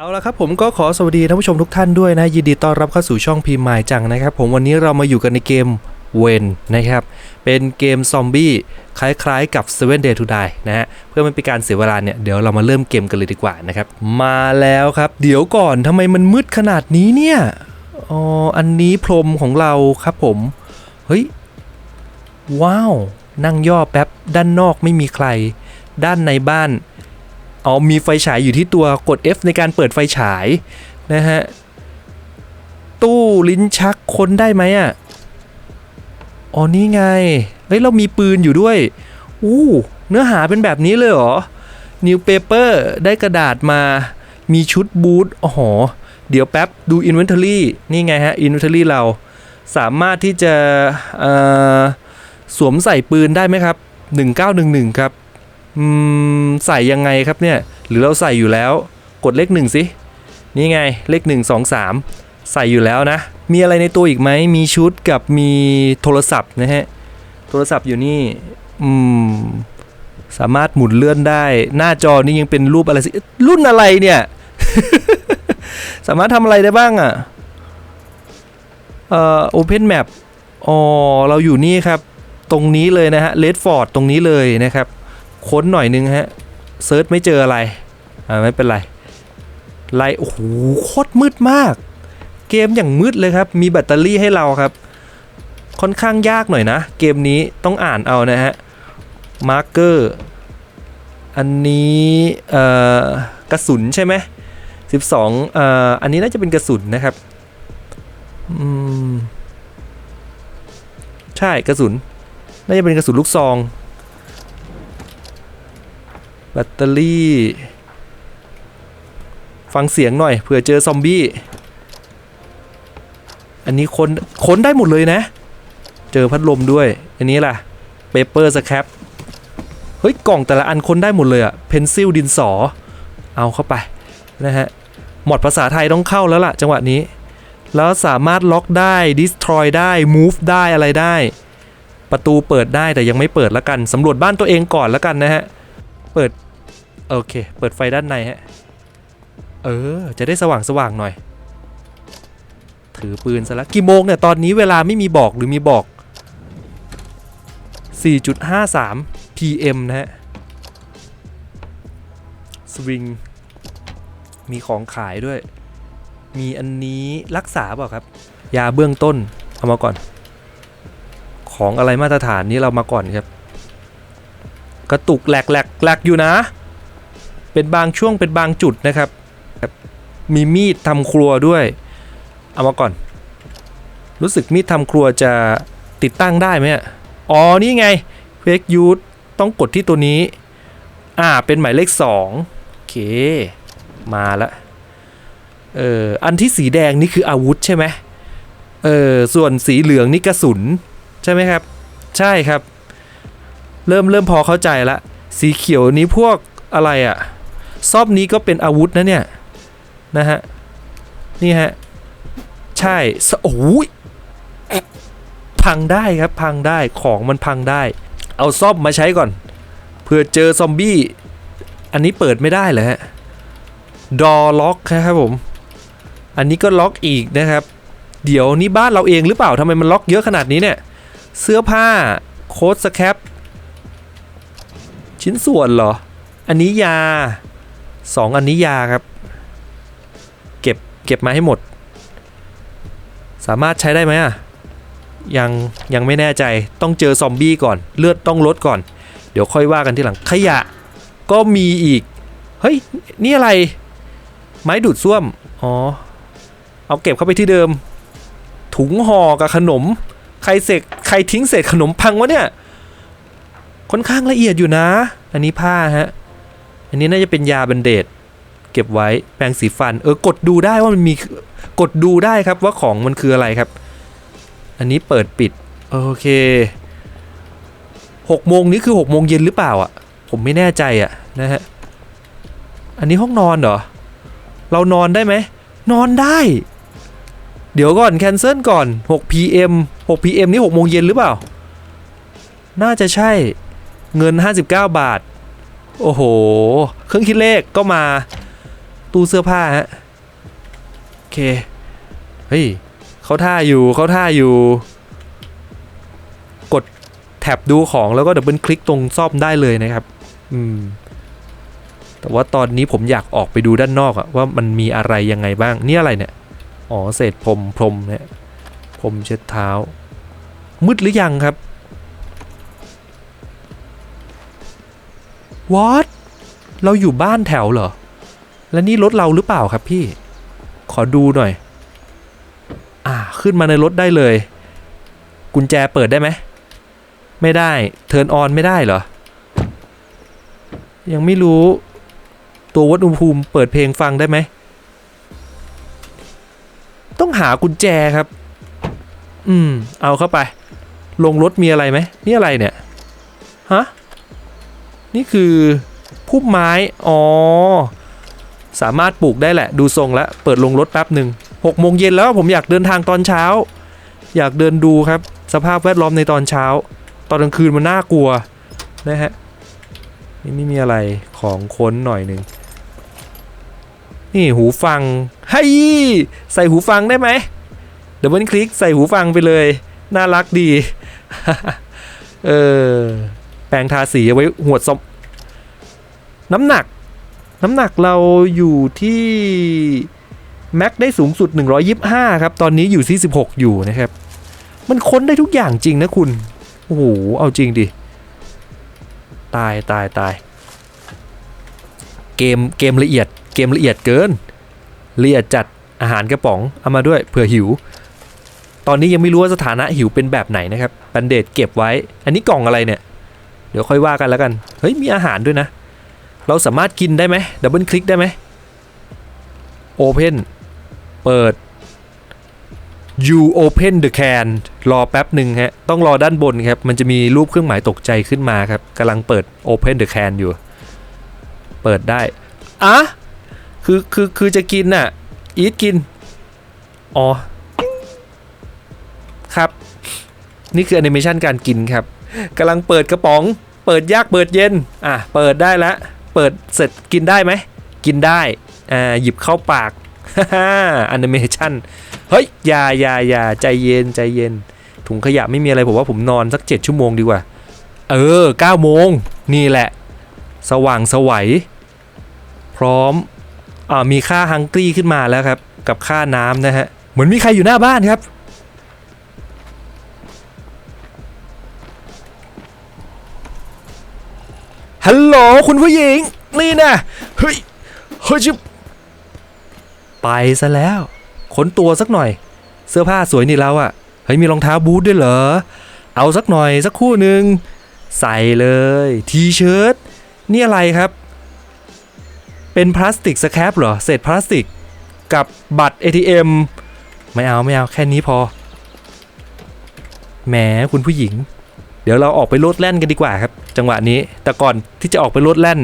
เอาละครับผมก็ขอสวัสดีท่านผู้ชมทุกท่านด้วยนะ ยินดีต้อนรับเข้าสู่ช่องพีมหมายจังนะครับ ผมวันนี้เรามาอยู่กันในเกมเวนนะครับ เป็นเกมซอมบี้คล้ายๆกับ Seven Day to Die นะฮะเพื่อไม่เป็นการเสียเวลาเนี่ยเดี๋ยวเรามาเริ่มเกมกันเลยดีกว่านะครับ มาแล้วครับ เดี๋ยวก่อนทำไมมันมืดขนาดนี้เนี่ยอ๋ออันนี้พรมของเราครับผมเฮ้ยว้าว นั่งย่อแป๊บด้านนอกไม่มีใคร ด้านในบ้าน อ๋อมีไฟฉายอยู่ที่ตัวกด F ในการเปิดไฟฉายนะฮะ ตู้ลิ้นชักคนได้ไหมอะอ๋อนี่ไงเฮ้ยเรามีปืนอยู่ด้วยอู้เนื้อหาเป็นแบบนี้เลยเหรอนิวเปเปอร์ได้กระดาษมามีชุดบูทอ๋อเดี๋ยวแป๊บดู Inventory นี่ไงฮะ Inventory เราสามารถที่จะสวมใส่ปืนได้ไหมครับ 1911 ครับ อืมใส่ยังไงครับเนี่ย หรือเราใส่อยู่แล้ว กดเลขหนึ่งสิ นี่ไงเลขหนึ่งสองสามใส่อยู่แล้วนะ มีอะไรในตัวอีกไหม มีชุดกับมีโทรศัพท์นะฮะ โทรศัพท์อยู่นี่อืมสามารถหมุนเลื่อนได้ หน้าจอนี่ยังเป็นรูปอะไรสิ รุ่นอะไรเนี่ย สามารถทำอะไรได้บ้างอะ่ะเอ่อ Open Map อ๋อ เราอยู่นี่ครับ ตรงนี้เลยนะฮะเลดฟอร์ดตรงนี้เลยนะครับ ค้นหน่อยนึงฮะเซิร์ชไม่เจออะไรอ่าไม่เป็นไรไลโอ้โหโคตรมืดมาก เกมอย่างมืดเลยครับ มีแบตเตอรี่ให้เราครับ ค่อนข้างยากหน่อยนะ เกมนี้ต้องอ่านเอานะฮะมาร์เกอร์อันนี้เอ่อกระสุนใช่ไหม12เอ่ออันนี้น่าจะเป็นกระสุนนะครับอืมใช่กระสุน น่าจะเป็นกระสุนลูกซอง แบตเตอรี่ ฟังเสียงหน่อยเผื่อเจอซอมบี้ อันนี้ค้นค้นได้หมดเลยนะ เจอพัดลมด้วย อันนี้ล่ะเปเปอร์สแครปเฮ้ย กล่องแต่ละอันค้นได้หมดเลยอะเพนซิลดินสอ เอาเข้าไป นะฮะ หมดภาษาไทยต้องเข้าแล้วล่ะ จังหวะนี้ แล้วสามารถล็อกได้ destroy ได้ move ได้อะไรได้ ประตูเปิดได้แต่ยังไม่เปิดละกัน สำรวจบ้านตัวเองก่อนละกันนะฮะ เปิด โอเค เปิดไฟด้านในฮะ เออ จะได้สว่างสว่างหน่อย ถือปืนซะแล้วกี่โมงเนี่ย ตอนนี้เวลาไม่มีบอกหรือมีบอก 4.53 PM นะฮะ สวิง มีของขายด้วย มีอันนี้รักษาเปล่าครับ ยาเบื้องต้น เอามาก่อน ของอะไรมาตรฐานนี้เรามาก่อนครับ กระตุกแหลกแหลกแหลกอยู่นะ เป็นบางช่วงเป็นบางจุดนะครับ มีมีดทำครัวด้วย เอามาก่อน รู้สึกมีดทำครัวจะติดตั้งได้ไหมอะอ๋อ นี่ไงเฟกยูดต้องกดที่ตัวนี้ อ่า เป็นหมายเลข 2 โอเค มาละเอออันที่สีแดงนี่คืออาวุธใช่ไหมเออส่วนสีเหลืองนี่กระสุน ใช่ไหมครับ ใช่ครับ เริ่มเริ่มพอเข้าใจละ สีเขียวนี้พวกอะไรอะซอบนี้ก็เป็นอาวุธนะเนี่ย นะฮะ นี่ฮะ ใช่สโอ้ยพังได้ครับพังได้ของมันพังได้ เอาซอมมาใช้ก่อนเผื่อเจอซอมบี้ อันนี้เปิดไม่ได้เหรอฮะ ดอล็อกครับผม อันนี้ก็ล็อกอีกนะครับ เดี๋ยวนี่บ้านเราเองหรือเปล่าทำไมมันล็อกเยอะขนาดนี้เนี่ย เสื้อผ้าโค้ดสแคป ชิ้นส่วนเหรอ อันนี้ยาสองอันนี้ยาครับ เก็บเก็บมาให้หมด สามารถใช้ได้ไหมอะ ยังยังไม่แน่ใจต้องเจอซอมบี้ก่อน เลือดต้องลดก่อน เดี๋ยวค่อยว่ากันทีหลังขยะก็มีอีก เฮ้ย นี่อะไร ไม้ดูดซ่วม อ๋อ เอาเก็บเข้าไปที่เดิม ถุงห่อกับขนม ใครเสกใครทิ้งเศษขนมพังวะเนี่ย ค่อนข้างละเอียดอยู่นะ อันนี้ผ้าฮะ อันนี้น่าจะเป็นยาเบนเดดเก็บไว้แปรงสีฟัน เออกดดูได้ว่ามันมีกดดูได้ครับว่าของมันคืออะไรครับ อันนี้เปิดปิด โอเคหกโมงนี้คือหกโมงเย็นหรือเปล่าอะ ผมไม่แน่ใจอะนะฮะ อันนี้ห้องนอนเหรอ เรานอนได้ไหม นอนได้ เดี๋ยวก่อนแคนเซิลก่อน6 pm 6 pm นี่6โมงเย็นหรือเปล่า น่าจะใช่ เงิน 59 บาท โอ้โห เครื่องคิดเลขก็มาตู้เสื้อผ้าฮะ โอเค เฮ้ยเขาท่าอยู่เขาท่าอยู่ กดแท็บดูของแล้วก็ดับเบิลคลิกตรงซ่อมได้เลยนะครับ อืม แต่ว่าตอนนี้ผมอยากออกไปดูด้านนอกอะว่ามันมีอะไรยังไงบ้าง นี่อะไรเนี่ย อ๋อเศษพรมพรมเนี่ยพรมเช็ดเท้า มืดหรือยังครับ what เราอยู่บ้านแถวเหรอ แล้วนี่รถเราหรือเปล่าครับพี่ ขอดูหน่อย อ่า ขึ้นมาในรถได้เลย กุญแจเปิดได้ไหม ไม่ได้ เทิร์นออนไม่ได้เหรอ ยังไม่รู้ ตัววัดอุณหภูมิเปิดเพลงฟังได้ไหม ต้องหากุญแจครับ อืม เอาเข้าไป ลงรถมีอะไรไหม นี่อะไรเนี่ย ฮะ นี่คือพุ่มไม้ อ๋อ สามารถปลูกได้แหละ ดูทรงแล้วเปิดลงรถแป๊บหนึ่งหกโมงเย็นแล้วผมอยากเดินทางตอนเช้า อยากเดินดูครับ สภาพแวดล้อมในตอนเช้า ตอนกลางคืนมันน่ากลัวนะฮะนี่ไม่มีอะไรของค้นหน่อยหนึ่งนี่หูฟังเฮ้ยใส่หูฟังได้ไหมเดี๋ยวเบิลคลิกใส่หูฟังไปเลย น่ารักดี เออ แปรงทาสีเอาไว้หวดซอมน้ำหนัก น้ำหนักเราอยู่ที่แม็กได้สูงสุด 125 ครับ ตอนนี้อยู่ที่ 16 อยู่นะครับ มันค้นได้ทุกอย่างจริงนะคุณ โอ้โห เอาจริงดิ ตายตายตาย เกมเกมละเอียด เกมละเอียดเกิน ละเอียดจัดอาหารกระป๋องเอามาด้วยเผื่อหิว ตอนนี้ยังไม่รู้ว่าสถานะหิวเป็นแบบไหนนะครับ บันเดตเก็บไว้ อันนี้กล่องอะไรเนี่ย เดี๋ยวค่อยว่ากันแล้วกัน เฮ้ย มีอาหารด้วยนะ เราสามารถกินได้ไหมดับเบิลคลิกได้ไหมโอเพนเปิด you open the can รอแป๊บหนึ่งฮะ ต้องรอด้านบนครับ มันจะมีรูปเครื่องหมายตกใจขึ้นมาครับกำลังเปิด open the can อยู่ เปิดได้ อะ คือ คือ คือจะกินน่ะ อีทกิน อ๋อ ครับ นี่คือแอนิเมชันการกินครับ กำลังเปิดกระป๋อง เปิดยากเปิดเย็น อะ เปิดได้แล้วเปิดเสร็จกินได้ไหม กินได้ อ่า หยิบเข้าปากฮ่าแอนิเมชันเฮ้ยอย่าอย่าอย่าใจเย็นใจเย็น ถุงขยะไม่มีอะไรผมว่าผมนอนสัก 7 ชั่วโมงดีกว่า เออ9โมง นี่แหละ สว่างสวัย พร้อม อ่า มีค่าฮังกี้ขึ้นมาแล้วครับ กับค่าน้ำนะฮะ เหมือนมีใครอยู่หน้าบ้านครับ ฮัลโหลคุณผู้หญิง นี่นะเฮ้ยเฮ้ยชิบไปซะแล้วขนตัวสักหน่อย เสื้อผ้าสวยนี่แล้วอะ่ะเฮ้ยมีรองเท้าบูทด้วยเหรอ เอาสักหน่อยสักคู่หนึ่งใส่เลยทีเชิ้ตนี่อะไรครับ เป็นพลาสติกสแครปเหรอเศษพลาสติกกับบัตร ATM ไม่เอาไม่เอาแค่นี้พอแหมคุณผู้หญิง เดี๋ยวเราออกไปโลดแล่นกันดีกว่าครับ จังหวะนี้ แต่ก่อนที่จะออกไปโลดแล่น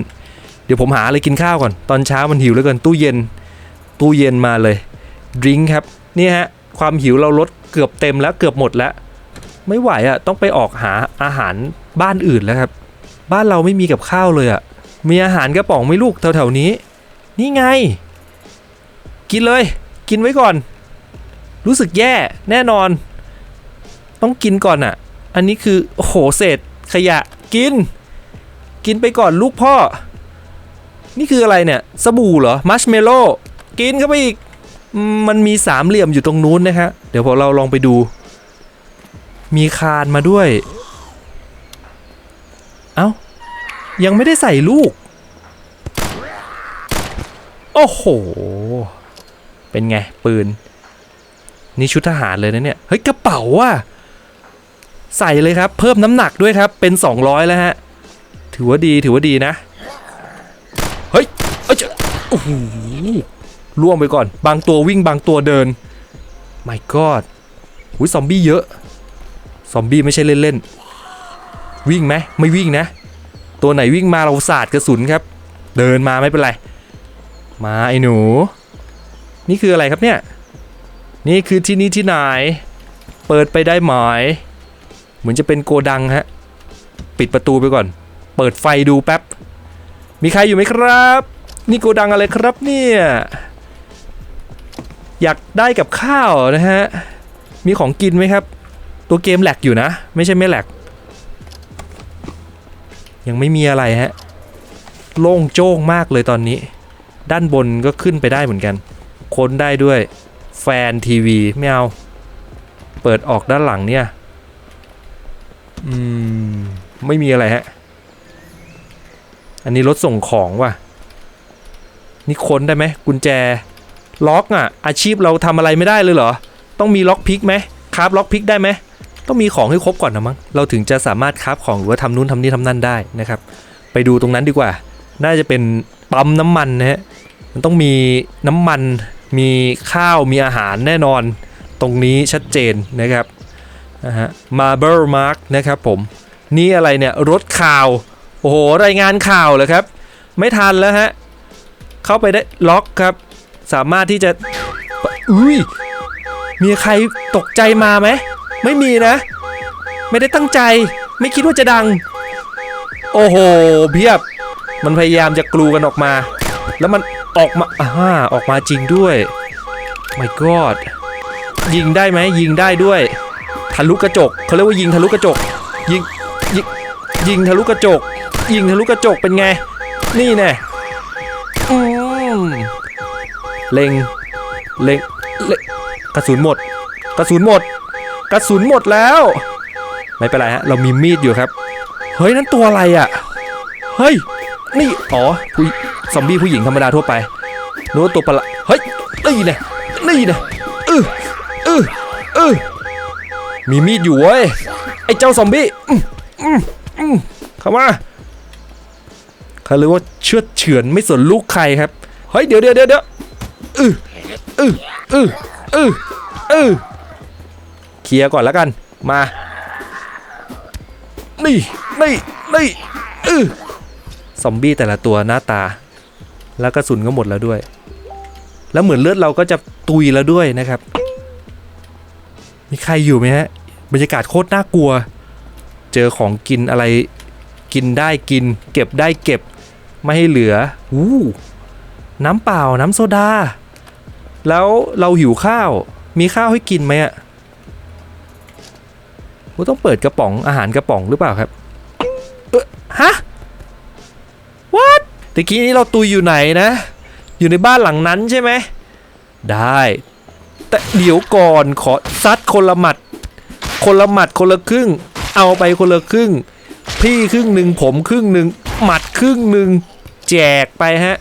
เดี๋ยวผมหาอะไรกินข้าวก่อน ตอนเช้ามันหิวเหลือเกินตู้เย็น ตู้เย็นมาเลยดริงก์ครับ นี่ฮะ ความหิวเราลดเกือบเต็มแล้วเกือบหมดแล้ว ไม่ไหวอะ่ะต้องไปออกหาอาหารบ้านอื่นแล้วครับ บ้านเราไม่มีกับข้าวเลยอะ่ะ มีอาหารกระป๋องไม่ลูกแถวๆนี้ นี่ไง กินเลย กินไว้ก่อน รู้สึกแย่แน่นอน ต้องกินก่อนอะ อันนี้คือโอ้โหเศษขยะ กิน กินไปก่อนลูกพ่อ นี่คืออะไรเนี่ย สบู่เหรอ มัชเมลโล่กินเข้าไปอีก มันมีสามเหลี่ยมอยู่ตรงนู้นนะฮะ เดี๋ยวพอเราลองไปดู มีคานมาด้วย เอ้า ยังไม่ได้ใส่ลูก โอ้โห เป็นไง ปืน นี่ชุดทหารเลยนะเนี่ย เฮ้ย กระเป๋าว่ะ ใส่เลยครับ เพิ่มน้ำหนักด้วยครับ เป็น 200 แล้วฮะ ถือว่าดีถือว่าดีนะ เฮ้ยเอ้ยเจ้าโอ้โหล่วงไปก่อน บางตัววิ่งบางตัวเดิน my god อุ้ยซอมบี้เยอะ ซอมบี้ไม่ใช่เล่นๆ วิ่งไหมไม่วิ่งนะ ตัวไหนวิ่งมาเราสาดกระสุนครับ เดินมาไม่เป็นไร มาไอ้หนู นี่คืออะไรครับเนี่ย นี่คือที่นี่ที่ไหน เปิดไปได้ไหม เหมือนจะเป็นโกดังฮะ ปิดประตูไปก่อน เปิดไฟดูแป๊บ มีใครอยู่ไหมครับ นี่โกดังอะไรครับเนี่ย อยากได้กับข้าวนะฮะ มีของกินไหมครับ ตัวเกมแหลกอยู่นะ ไม่ใช่ไม่แหลก ยังไม่มีอะไรฮะ โล่งโจ้งมากเลยตอนนี้ ด้านบนก็ขึ้นไปได้เหมือนกัน ค้นได้ด้วย แฟนทีวีไม่เอา เปิดออกด้านหลังเนี่ย อืม ไม่มีอะไรฮะ อันนี้รถส่งของว่ะ นี่ค้นได้ไหมกุญแจ ล็อกอะ อาชีพเราทำอะไรไม่ได้เลยเหรอ ต้องมีล็อกพิกไหมคราฟล็อกพิกได้ไหมต้องมีของให้ครบก่อนนะมั้ง เราถึงจะสามารถคราฟของหรือว่าทำนู่นทำนี่ทำนั่นได้นะครับ ไปดูตรงนั้นดีกว่า น่าจะเป็นปั๊มน้ำมันนะฮะ มันต้องมีน้ำมัน มีข้าว มีอาหารแน่นอน ตรงนี้ชัดเจนนะครับ นะฮะ Marble Mark นะครับผม นี่อะไรเนี่ยรถข่าว โอ้โห รายงานข่าวเลยครับ ไม่ทันแล้วฮะ เข้าไปได้ล็อกครับ สามารถที่จะ อุ้ย มีใครตกใจมาไหม ไม่มีนะ ไม่ได้ตั้งใจ ไม่คิดว่าจะดัง โอ้โห เพียบ มันพยายามจะกลูกันออกมา แล้วมันออกมาอ่าออกมาจริงด้วย my god ยิงได้ไหมยิงได้ด้วย ทะลุกระจกเขาเรียกว่ายิงทะลุกระจก ยิงยิงยิงทะลุกระจก ยิงทะลุกระจกเป็นไง นี่แน่อืมเล็งเล็งเล็งกระสุนหมด กระสุนหมด กระสุนหมดแล้ว ไม่เป็นไรฮะ เรามีมีดอยู่ครับ เฮ้ยนั่นตัวอะไรอะ เฮ้ย นี่ อ๋อผู้ซอมบี้ผู้หญิงธรรมดาทั่วไปนึกว่าตัวประหลาดเฮ้ย นี่น่นี่น่เออเออเออ มีมีดอยู่เว้ย ไอ้เจ้าซอมบี้เข้ามาเขาเรียกว่าเชือดเฉือนไม่สนลูกใครครับ เฮ้ยเดี๋ยวเดี๋ยวเดี๋ยวเดี๋ยวเออเออเออเออเออเคลียร์ก่อนแล้วกัน มา นี่ นี่ นี่เออซอมบี้แต่ละตัวหน้าตา แล้วกระสุนก็หมดแล้วด้วย แล้วเหมือนเลือดเราก็จะตุยแล้วด้วยนะครับ มีใครอยู่ไหมฮะ บรรยากาศโคตรน่ากลัว เจอของกินอะไรกินได้กิน เก็บได้เก็บไม่ให้เหลืออู้น้ำเปล่าน้ำโซดา แล้วเราหิวข้าว มีข้าวให้กินไหมอะกูต้องเปิดกระป๋องอาหารกระป๋องหรือเปล่าครับฮะ what ตะกี้นี้เราตุยอยู่ไหนนะ อยู่ในบ้านหลังนั้นใช่ไหม ได้ แต่เดี๋ยวก่อนขอซัดคนละหมัด คนละหมัดคนละครึ่ง เอาไปคนละครึ่ง พี่ครึ่งหนึ่งผมครึ่งหนึ่งหมัดครึ่งหนึ่งแจกไปฮะ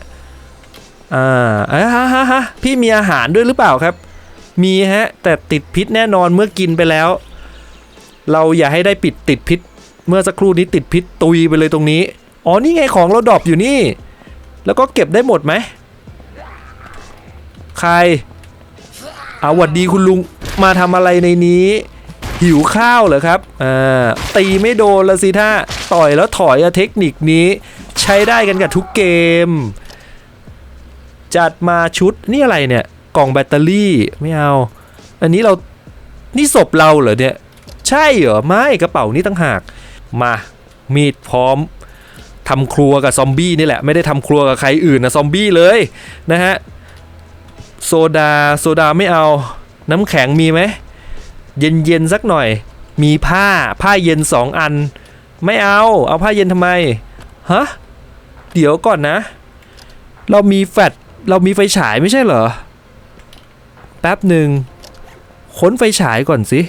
อ่าอ่าฮะฮะฮะพี่มีอาหารด้วยหรือเปล่าครับ มีฮะ แต่ติดพิษแน่นอนเมื่อกินไปแล้ว เราอย่าให้ได้ปิดติดพิษ เมื่อสักครู่นี้ติดพิษตุยไปเลยตรงนี้ อ๋อนี่ไงของเราดรอปอยู่นี่ แล้วก็เก็บได้หมดไหมใครเอาหวัดดีคุณลุงมาทำอะไรในนี้ หิวข้าวเหรอครับอ่าตีไม่โดนละสิท่าต่อยแล้วถอยอะเทคนิคนี้ใช้ได้กันกับทุกเกม จัดมาชุดนี่อะไรเนี่ยกล่องแบตเตอรี่ไม่เอา อันนี้เรานี่ศพเราเหรอเนี่ยใช่เหรอไม่กระเป๋านี้ตั้งหาก มามีดพร้อมทำครัวกับซอมบี้นี่แหละไม่ได้ทำครัวกับใครอื่นนะซอมบี้เลยนะฮะโซดาโซดาไม่เอาน้ำแข็งมีไหม เย็นๆสักหน่อย มีผ้าผ้าเย็นสองอัน ไม่เอา เอาผ้าเย็นทำไมฮะเดี๋ยวก่อนนะ เรามีแฟลชเรามีไฟฉายไม่ใช่เหรอ แป๊บหนึ่งค้นไฟฉายก่อนสิ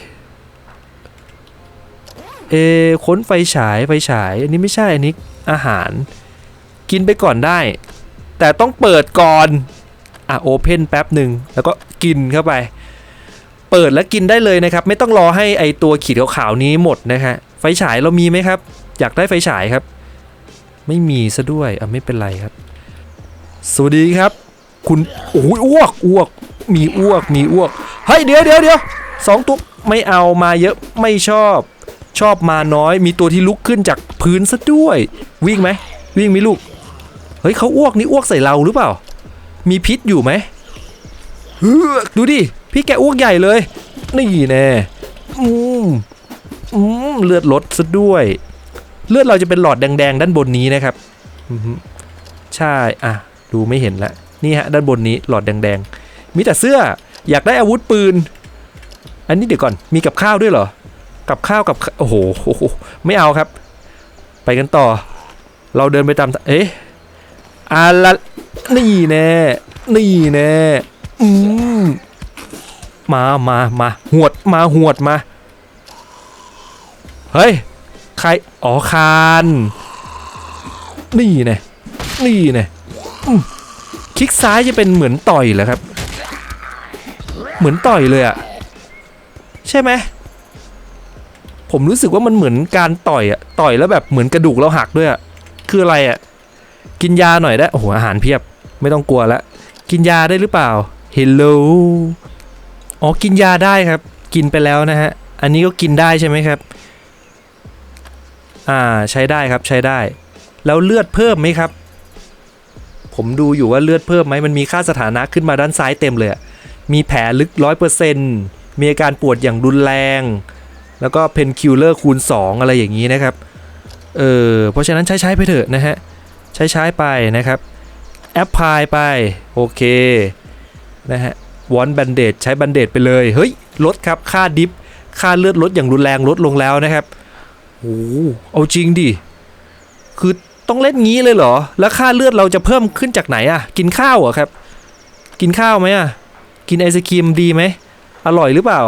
เออค้นไฟฉายไฟฉาย อันนี้ไม่ใช่อันนี้อาหาร กินไปก่อนได้ แต่ต้องเปิดก่อน อะโอเพนแป๊บหนึ่งแล้วก็กินเข้าไป เปิดแล้วกินได้เลยนะครับ ไม่ต้องรอให้ไอตัวขีดขาวๆนี้หมดนะฮะไฟฉายเรามีไหมครับ อยากได้ไฟฉายครับ ไม่มีซะด้วยอะไม่เป็นไรครับ สวัสดีครับ คุณโอ้ยอ้วกอ้วก มีอ้วกมีอ้วกเฮ้ยเดี๋ยวเดี๋ยวเดี๋ยวสองตัวไม่เอามาเยอะไม่ชอบชอบมาน้อย มีตัวที่ลุกขึ้นจากพื้นซะด้วย วิ่งไหมวิ่งไหมลูกเฮ้ยเขาอ้วกนี่อ้วกใส่เราหรือเปล่า มีพิษอยู่ไหมเฮ้ดูดิ พี่แกอ้วกใหญ่เลย นี่แน่อืมอืมเลือดลดซะด้วย เลือดเราจะเป็นหลอดแดงๆ ด้านบนนี้นะครับใช่อะดูไม่เห็นละนี่ฮะด้านบนนี้หลอดแดงๆ มีแต่เสื้ออยากได้อาวุธปืน อันนี้เดี๋ยวก่อนมีกับข้าวด้วยเหรอ กับข้าวกับโอ้โหโอ้โหไม่เอาครับ ไปกันต่อ เราเดินไปตามเอ๊ะอาละนี่แน่นี่แน่อืม มามามาหวดมาหวดมา เฮ้ย ใคร อ๋อคาน นี่แน่นี่แน่อืมคลิกซ้ายจะเป็นเหมือนต่อยเหรอครับ เหมือนต่อยเลยอะใช่ไหมผมรู้สึกว่ามันเหมือนการต่อยอะต่อยแล้วแบบเหมือนกระดูกเราหักด้วยอะคืออะไรอะกินยาหน่อยได้โอ้โหอาหารเพียบ ไม่ต้องกลัวละ กินยาได้หรือเปล่า Hello อ๋อกินยาได้ครับ กินไปแล้วนะฮะ อันนี้ก็กินได้ใช่ไหมครับ อ่าใช้ได้ครับใช้ได้ แล้วเลือดเพิ่มไหมครับ ผมดูอยู่ว่าเลือดเพิ่มไหมมันมีค่าสถานะขึ้นมาด้านซ้ายเต็มเลย มีแผลลึกร้อยเปอร์เซ็นต์มีอาการปวดอย่างรุนแรง แล้วก็เพนคิลเลอร์คูณ 2 อะไรอย่างนี้นะครับ เออเพราะฉะนั้นใช้ใช้ไปเถอะนะฮะ ใช้ใช้ไปนะครับ แอปพลายไป โอเค นะฮะ วอนแบนเดดใช้แบนเดดไปเลย เฮ้ย ลดครับ ค่าดิฟ ค่าเลือดลดอย่างรุนแรงลดลงแล้วนะครับโอ้เอาจริงดิ คือต้องเล่นงี้เลยเหรอ แล้วค่าเลือดเราจะเพิ่มขึ้นจากไหนอะกินข้าวเหรอครับ กินข้าวไหมอะกินไอศครีมดีไหม อร่อยหรือเปล่า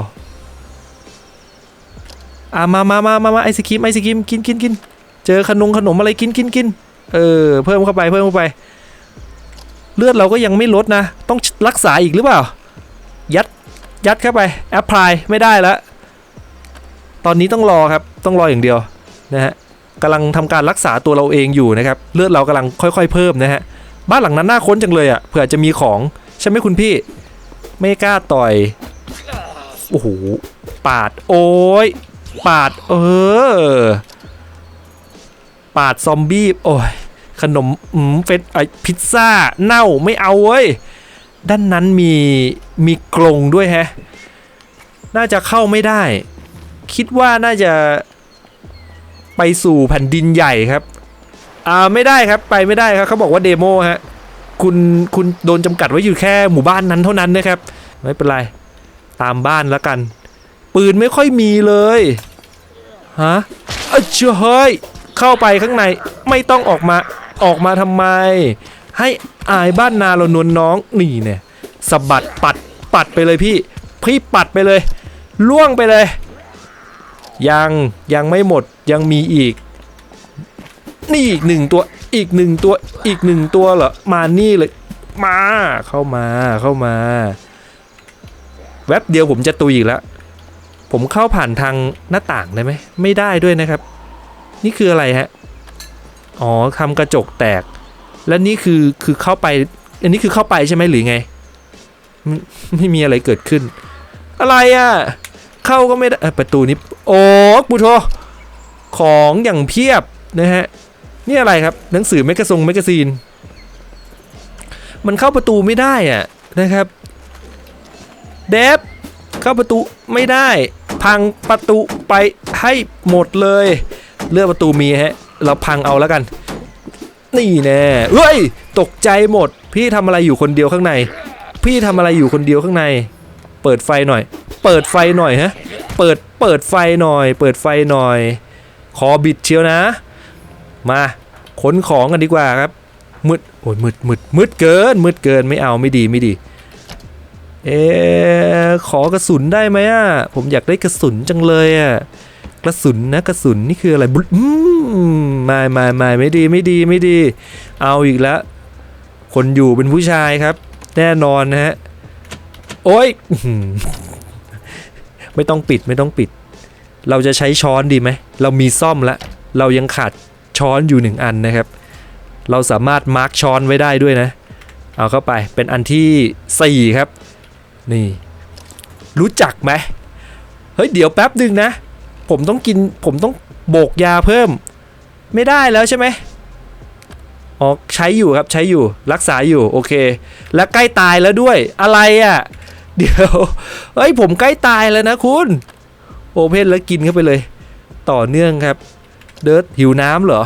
อะมามามามามาไอศครีมไอศครีมกินกินกินเจอขนมขนมอะไรกินกินกินเออ เพิ่มเข้าไปเพิ่มเข้าไป เลือดเราก็ยังไม่ลดนะ ต้องรักษาอีกหรือเปล่า ยัดยัดเข้าไปแอปพลายไม่ได้แล้ว ตอนนี้ต้องรอครับต้องรออย่างเดียวนะฮะกำลังทำการรักษาตัวเราเองอยู่นะครับเลือดเรากำลังค่อยๆเพิ่มนะฮะบ้านหลังนั้นน่าค้นจังเลยอะ่ะเผื่อจะมีของใช่ไหมคุณพี่ ไม่กล้าต่อยโอ้โหปาดโอ้ยปาดเออปาดซอมบี้โอ้ยขนมอืมเฟสไอพิซซ่าเน่าไม่เอาเว้ย ด้านนั้นมีมีกรงด้วยแฮะ น่าจะเข้าไม่ได้ คิดว่าน่าจะไปสู่แผ่นดินใหญ่ครับ อ่าไม่ได้ครับไปไม่ได้ครับเขาบอกว่าเดโมฮะ คุณคุณโดนจำกัดไว้อยู่แค่หมู่บ้านนั้นเท่านั้นนะครับ ไม่เป็นไรตามบ้านแล้วกัน ปืนไม่ค่อยมีเลยฮะเอ้ยเฮ้ยเข้าไปข้างในไม่ต้องออกมาออกมาทำไม ให้อายบ้านนาเรานวลน้องนี่เนี่ยสะบัดปัดปัดไปเลยพี่ พี่ปัดไปเลย ล่วงไปเลย ยังยังไม่หมดยังมีอีก นี่อีกหนึ่งตัวอีกหนึ่งตัวอีกหนึ่งตัวเหรอมานี่เลย มาเข้ามาเข้ามา แวบเดียวผมจะตุยอีกแล้วผมเข้าผ่านทางหน้าต่างได้ไหมไม่ได้ด้วยนะครับ นี่คืออะไรฮะอ๋อทำกระจกแตก และนี่คือคือเข้าไป อันนี้คือเข้าไปใช่ไหมหรือไง ไม่ไม่มีอะไรเกิดขึ้น อะไรอะ เข้าก็ไม่ได้ประตูนี้ โอ้ปุโทของอย่างเพียบนะฮะ นี่อะไรครับ หนังสือแมกกาซงแมกกาซีน มันเข้าประตูไม่ได้อะนะครับ เดฟเข้าประตูไม่ได้ พังประตูไปให้หมดเลย เลือกประตูมีฮะ เราพังเอาแล้วกัน นี่แน่เฮ้ย ตกใจหมด พี่ทำอะไรอยู่คนเดียวข้างใน พี่ทำอะไรอยู่คนเดียวข้างใน เปิดไฟหน่อย เปิดไฟหน่อยฮะ เปิด เปิดไฟหน่อย เปิดไฟหน่อย ขอบิดเชียวนะ มาขนของกันดีกว่าครับ มืด โอ้ยมืดมืดมืดเกิน มืดเกิน ไม่เอาไม่ดีไม่ดี เอขอกระสุนได้ไหมอะ ผมอยากได้กระสุนจังเลยอะ กระสุนนะกระสุนนี่คืออะไรบุอืมไม่ไม่ไม่ไม่ดีไม่ดีไม่ดี เอาอีกแล้วคนอยู่เป็นผู้ชายครับ แน่นอนนะฮะโอ้ยไม่ต้องปิดไม่ต้องปิด เราจะใช้ช้อนดีไหมเรามีซ่อมแล้วเรายังขาดช้อนอยู่หนึ่งอันนะครับ เราสามารถมาร์กช้อนไว้ได้ด้วยนะ เอาเข้าไปเป็นอันที่สี่ครับ นี่ รู้จักไหมเฮ้ยเดี๋ยวแป๊บหนึ่งนะ ผมต้องกินผมต้องโบกยาเพิ่ม ไม่ได้แล้วใช่ไหมอ๋อใช้อยู่ครับใช้อยู่รักษาอยู่โอเค และใกล้ตายแล้วด้วยอะไรอะ่ะ เดี๋ยวเฮ้ยผมใกล้ตายแล้วนะคุณ โอเพนแล้วกินเข้าไปเลย ต่อเนื่องครับ เดิร์ดหิวน้ำเหรอ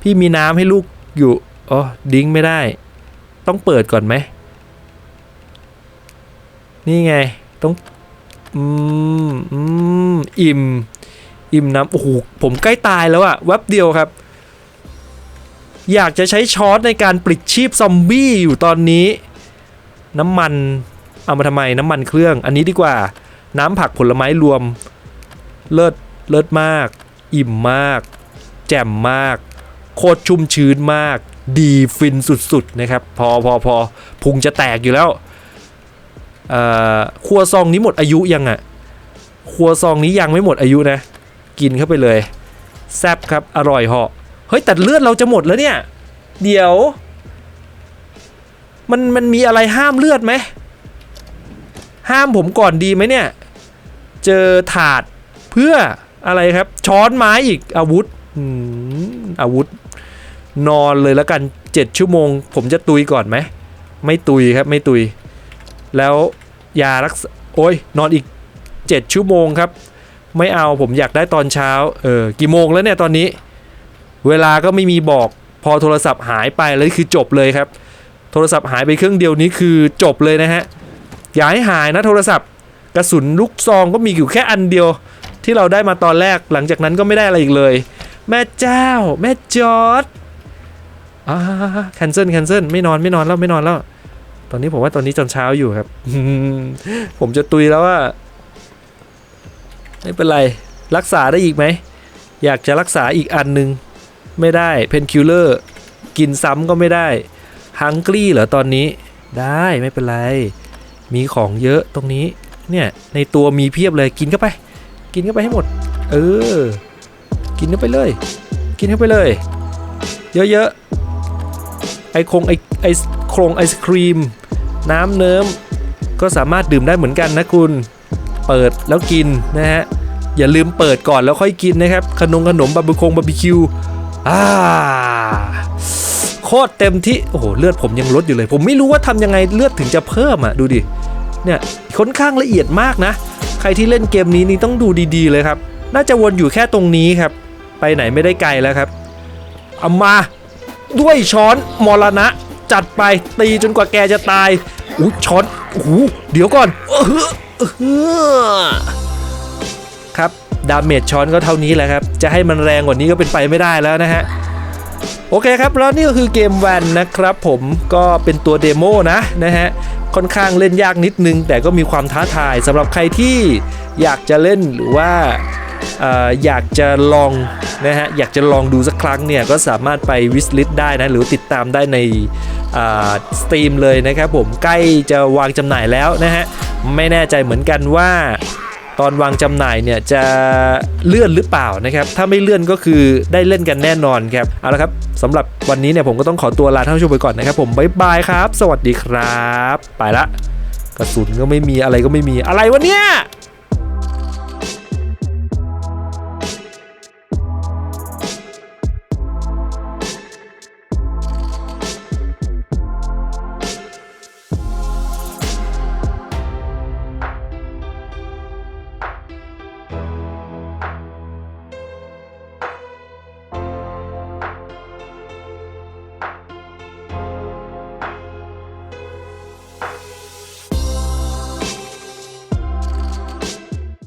พี่มีน้ำให้ลูกอยู่อ๋อดิ้งไม่ได้ ต้องเปิดก่อนไหมนี่ไงต้องอืมอืมอิ่ม อิ่มน้ำโอ้โหผมใกล้ตายแล้วอะแวบเดียวครับ อยากจะใช้ช้อนในการปลิดชีพซอมบี้อยู่ตอนนี้ น้ำมันเอามาทำไมน้ำมันเครื่อง อันนี้ดีกว่า น้ำผักผลไม้รวม เลิศเลิศมาก อิ่มมาก แจ่มมาก โคตรชุ่มชื้นมาก ดีฟินสุดๆนะครับ พอพอพอพุงจะแตกอยู่แล้วครัวซองนี้หมดอายุยังอะ่ะครัวซองนี้ยังไม่หมดอายุนะ กินเข้าไปเลย แซบครับอร่อยเหาะเฮ้ยแต่เลือดเราจะหมดแล้วเนี่ย เดี๋ยว มันมันมีอะไรห้ามเลือดไหมห้ามผมก่อนดีไหมเนี่ย เจอถาดเพื่ออะไรครับ ช้อนไม้อีกอาวุธอาวุธ นอนเลยแล้วกัน 7 ชั่วโมง ผมจะตุยก่อนไหม ไม่ตุยครับไม่ตุย แล้วยารักษาโอ้ยนอนอีก 7 ชั่วโมงครับ ไม่เอาผมอยากได้ตอนเช้าเออกี่โมงแล้วเนี่ยตอนนี้ เวลาก็ไม่มีบอกพอโทรศัพท์หายไปแล้วคือจบเลยครับ โทรศัพท์หายไปเครื่องเดียวนี้คือจบเลยนะฮะอย่าให้หายนะโทรศัพท์กระสุนลูกซองก็มีอยู่แค่อันเดียว ที่เราได้มาตอนแรกหลังจากนั้นก็ไม่ได้อะไรอีกเลย แม่เจ้า แม่จอร์ดอ่าแคนเซิลแคนเซิลไม่นอนไม่นอนแล้วไม่นอนแล้ว ตอนนี้ผมว่าตอนนี้ตอนเช้าอยู่ครับ ผมจะตุยแล้วว่า ไม่เป็นไร รักษาได้อีกไหม อยากจะรักษาอีกอันหนึ่งไม่ได้เพนคิลเลอร์กินซ้ำก็ไม่ได้ฮังกี้เหรอตอนนี้ ได้ไม่เป็นไร มีของเยอะตรงนี้ เนี่ย ในตัวมีเพียบเลยกินเข้าไป กินเข้าไปให้หมด เออ กินเข้าไปเลย กินเข้าไปเลย เยอะๆไอคงไอไอโครงไอศครีม น้ำเนิ้มก็สามารถดื่มได้เหมือนกันนะคุณ เปิดแล้วกินนะฮะอย่าลืมเปิดก่อนแล้วค่อยกินนะครับ ขนมขนมบาร์บีคงบาร์บีคิวอ่าโคตรเต็มที่โอ้โหเลือดผมยังลดอยู่เลย ผมไม่รู้ว่าทำยังไงเลือดถึงจะเพิ่มอะดูดิเนี่ยค่อนข้างละเอียดมากนะ ใครที่เล่นเกมนี้นี่ต้องดูดีๆเลยครับ น่าจะวนอยู่แค่ตรงนี้ครับ ไปไหนไม่ได้ไกลแล้วครับเอามาด้วยช้อนมรณะ จัดไปตีจนกว่าแกจะตายอู้ช้อนโอ้โหเดี๋ยวก่อนเออ ครับ ดาเมจช้อนก็เท่านี้แหละครับ จะให้มันแรงกว่านี้ก็เป็นไปไม่ได้แล้วนะฮะ โอเคครับ แล้วนี่ก็คือเกมแวนนะครับผมก็เป็นตัวเดโมนะนะฮะ ค่อนข้างเล่นยากนิดนึง แต่ก็มีความท้าทายสำหรับใครที่อยากจะเล่นหรือว่าอยากจะลองนะฮะอยากจะลองดูสักครั้งเนี่ยก็สามารถไปวิสลิ t ได้นะหรือติดตามได้ในสตรีมเลยนะครับผมใกล้จะวางจำหน่ายแล้วนะฮะ ไม่แน่ใจเหมือนกันว่าตอนวางจำหน่ายเนี่ยจะเลื่อนหรือเปล่านะครับ ถ้าไม่เลื่อนก็คือได้เล่นกันแน่นอนครับ เอาละครับสำหรับวันนี้เนี่ยผมก็ต้องขอตัวลาท่านผู้ชมไปก่อนนะครับ ผมบ๊ายบายครับ สวัสดีครับ ไปละ กระสุนก็ไม่มีอะไรก็ไม่มีอะไรวะเนี่ย